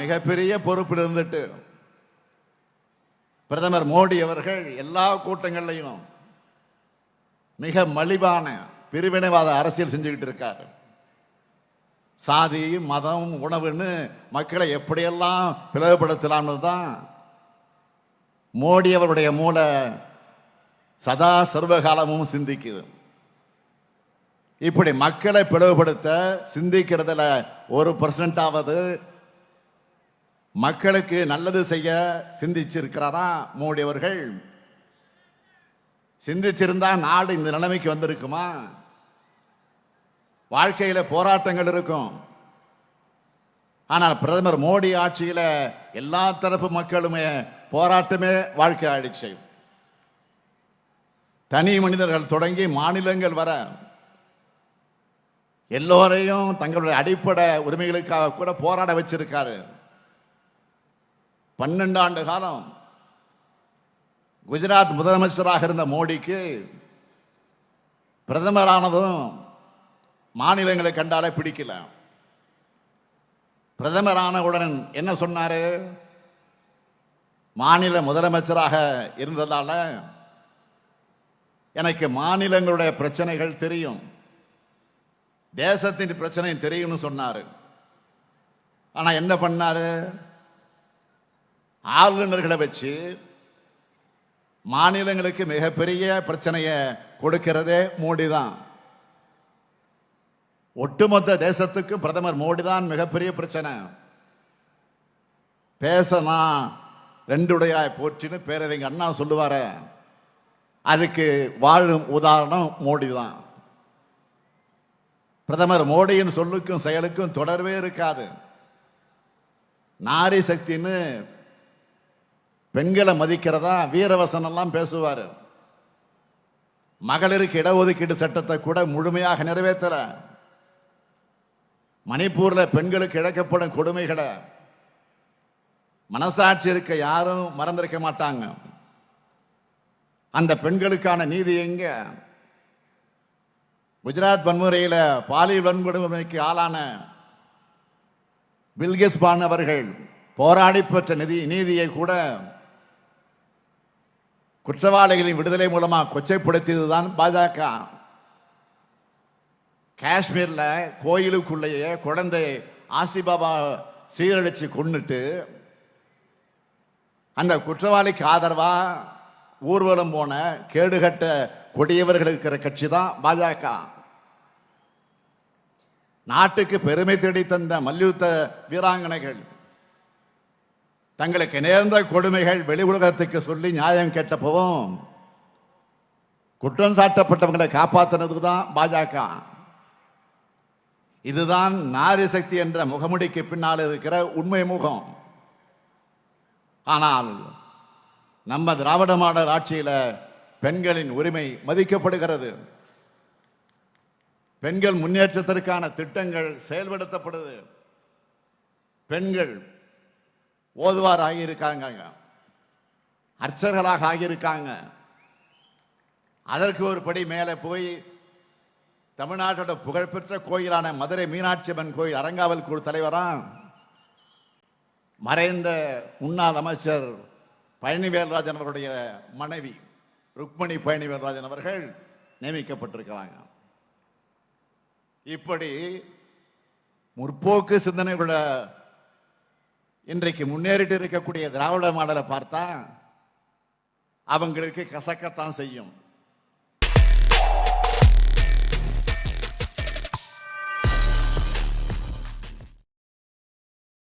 மிகப்பெரிய பொறுப்பில் இருந்துட்டு பிரதமர் மோடி அவர்கள் எல்லா கூட்டங்கள்லையும் மிக மலிவான பிரிவினைவாத அரசியல் செஞ்சுக்கிட்டு இருக்காரு. சாதி மதம் உணவுன்னு மக்களை எப்படியெல்லாம் பிளவுபடுத்தலாம்னு தான் மோடி அவருடைய மூளை சதா சர்வகாலமும் சிந்திக்குது. இப்படி மக்களை பிளவுபடுத்த சிந்திக்கிறதுல ஒரு பர்சன்டாவது மக்களுக்கு நல்லது செய்ய சிந்திச்சிருக்கிறாரா மோடி அவர்கள்? சிந்திச்சிருந்தா நாடு இந்த நிலைமைக்கு வந்திருக்குமா? வாழ்க்கையில போராட்டங்கள் இருக்கும். ஆனால் பிரதமர் மோடி ஆட்சியில எல்லா தரப்பு மக்களுமே போராட்டமே வாழ்க்கை ஆயிடுச்சு. தனி மனிதர்கள் தொடங்கி மாநிலங்கள் வர எல்லோரையும் தங்களுடைய அடிப்படை உரிமைகளுக்காக கூட போராட வச்சிருக்காரு. பன்னெண்டு ஆண்டு காலம் குஜராத் முதலமைச்சராக இருந்த மோடிக்கு பிரதமரானதும் மாநிலங்களை கண்டாலே பிடிக்கல. பிரதமரானவுடன் என்ன சொன்னாரு? மாநில முதலமைச்சராக இருந்ததால எனக்கு மாநிலங்களுடைய பிரச்சனைகள் தெரியும். தேசத்தின் பிரச்சனை தெரியும்னு சொன்னார். ஆனால் என்ன பண்ணாரு? ஆளுநர்களை வச்சு மாநிலங்களுக்கு மிகப்பெரிய பிரச்சனையை கொடுக்கிறதே மோடி தான் ஒட்டுமொத்த தேசத்துக்கு பிரதமர் மோடி தான் மிகப்பெரிய பிரச்சனை. பேசனா ரெண்டுடையாய் போற்றின்னு பேரறிஞர் அண்ணா சொல்லுவார. அதுக்கு வாழும் உதாரணம் மோடி தான் பிரதமர் மோடியின் சொல்லுக்கும் செயலுக்கும் தொடர்பே இருக்காது. நாரி சக்தின்னு பெண்களை மதிக்கிறதா? வீரவசனெல்லாம் பேசுவார். மகளிருக்கு இடஒதுக்கீடு சட்டத்தை கூட முழுமையாக நிறைவேற்றல. மணிப்பூரில் பெண்களுக்கு இழக்கப்படும் கொடுமைகளை மனசாட்சி இருக்க யாரும் மறந்திருக்க மாட்டாங்க. அந்த பெண்களுக்கான நீதி எங்க? குஜராத் வன்முறையில் பாலியல் வன்கொடுமைக்கு ஆளான பில்கிஸ் பான் அவர்கள் போராடி பெற்ற நிதி நீதியை கூட குற்றவாளிகளின் விடுதலை மூலமாக கொச்சைப்படுத்தியது தான் பாஜக. காஷ்மீரில் கோயிலுக்குள்ளேயே குழந்தை ஆசிபாபா சீரழிச்சு கொன்னுட்டு அந்த குற்றவாளிக்கு ஆதரவாக ஊர்வலம் போன கேடுகட்ட கொடியவர்கள் இருக்கிற கட்சி தான் பாஜக. நாட்டுக்கு பெருமை தேடி தந்த மல்யுத்த வீராங்கனைகள் தங்களுக்கு நேர்ந்த கொடுமைகள் வெளி உலகத்துக்கு சொல்லி நியாயம் கேட்டப்பவும் குற்றம் சாட்டப்பட்டவங்களை காப்பாற்றினது தான் பாஜக. இதுதான் நாரிசக்தி என்ற முகமுடிக்கு பின்னால் இருக்கிற உண்மை முகம். ஆனால் நம்ம திராவிட மாடல் ஆட்சியில் பெண்களின் உரிமை மதிக்கப்படுகிறது. பெண்கள் முன்னேற்றத்திற்கான திட்டங்கள் செயல்படுத்தப்படுது. பெண்கள் ஓதுவார் ஆகியிருக்காங்க. அர்ச்சர்களாக ஆகியிருக்காங்க. அதற்கு ஒரு படி மேலே போய் தமிழ்நாட்டோட புகழ்பெற்ற கோயிலான மதுரை மீனாட்சி அம்மன் கோயில் அரங்காவல் குழு தலைவராக மறைந்த முன்னாள் அமைச்சர் பழனிவேல்ராஜன் அவருடைய மனைவி ருக்மணி பழனிவேல்ராஜன் அவர்கள் நியமிக்கப்பட்டிருக்கிறாங்க. இப்படி முற்போக்கு சிந்தனைகளோட இன்றைக்கு முன்னேறிட்டு இருக்கக்கூடிய திராவிட மாடலை பார்த்தா அவங்களுக்கு கசக்கத்தான் செய்யும்.